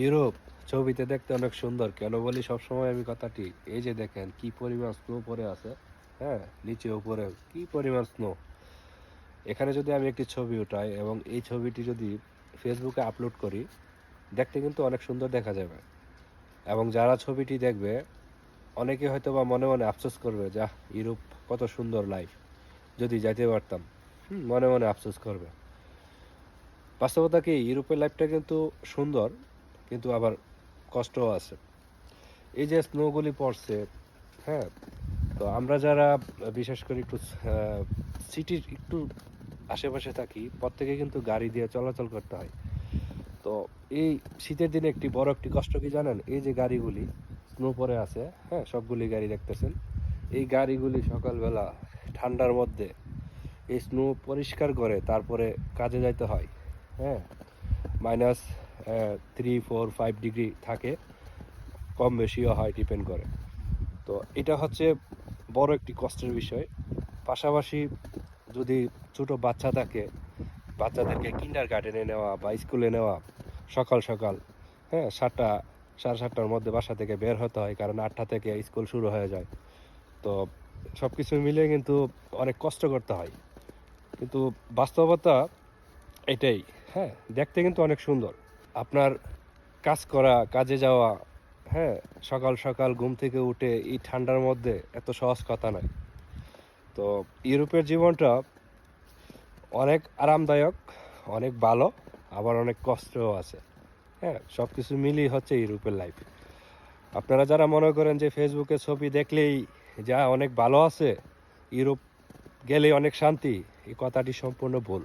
Europe ছবিতে দেখতে অনেক সুন্দর। কেন বলি, সবসময় আমি কথাটি এই যে দেখেন, কি পরিমাণ স্নো পরে আছে হ্যাঁ? নিচে উপরে, কি পরিমাণ স্নো এখানে যদি আমি একটি ছবি উঠাই এবং এই ছবিটি যদি ফেসবুকে আপলোড করি, দেখতে কিন্তু অনেক সুন্দর দেখা যাবে। এবং যারা ছবিটি দেখবে, অনেকে হয়তো বা মনে মনে আফসোস করবে যা ইউরোপ কত সুন্দর লাইফ যদি যাইতে পারতাম মনে মনে আফসোস করবে। বাস্তবতা কি, ইউরোপের লাইফটা কিন্তু সুন্দর কিন্তু আবার কষ্টও আছে। এই যে স্নোগুলি পড়ছে হ্যাঁ? তো আমরা যারা, বিশেষ করে একটু সিটির একটু আশেপাশে থাকি, প্রত্যেকে কিন্তু গাড়ি দিয়ে চলাচল করতে হয়। তো এই শীতের দিনে একটি বড় একটি কষ্ট কি জানেন? এই যে গাড়িগুলি স্নো পরে আছে হ্যাঁ? সবগুলি গাড়ি দেখতেছেন। এই গাড়িগুলি সকালবেলা ঠান্ডার মধ্যে এই স্নো পরিষ্কার করে তারপরে কাজে যাইতে হয় হ্যাঁ? Minus three four five degree থাকে, কম বেশিও হয় ডিপেন্ড করে। তো এটা হচ্ছে বড় একটি কষ্টের বিষয়। পাশাপাশি যদি ছোট বাচ্চা থাকে, বাচ্চাদেরকে কিন্ডার গার্ডেনে নেওয়া বা স্কুলে নেওয়া, সকাল সকাল হ্যাঁ সাতটা, সাড়ে সাতটার মধ্যে বাসা থেকে বের হতে হয়, কারণ আটটা থেকে স্কুল শুরু হয়ে যায়। তো সব কিছু মিলে কিন্তু অনেক কষ্ট করতে হয়। কিন্তু বাস্তবতা এটাই হ্যাঁ দেখতে কিন্তু অনেক সুন্দর। আপনার কাজ করা, কাজে যাওয়া হ্যাঁ সকাল সকাল ঘুম থেকে উঠে এই ঠান্ডার মধ্যে এত সহজ কথা নয়। তো ইউরোপের জীবনটা অনেক আরামদায়ক, অনেক ভালো, আবার অনেক কষ্টও আছে। হ্যাঁ সব কিছু মিলিয়ে হচ্ছে ইউরোপের লাইফ আপনারা যারা মনে করেন যে ফেসবুকে ছবি দেখলেই যা অনেক ভালো আছে, ইউরোপ গেলে অনেক শান্তি, এই কথাটি সম্পূর্ণ ভুল।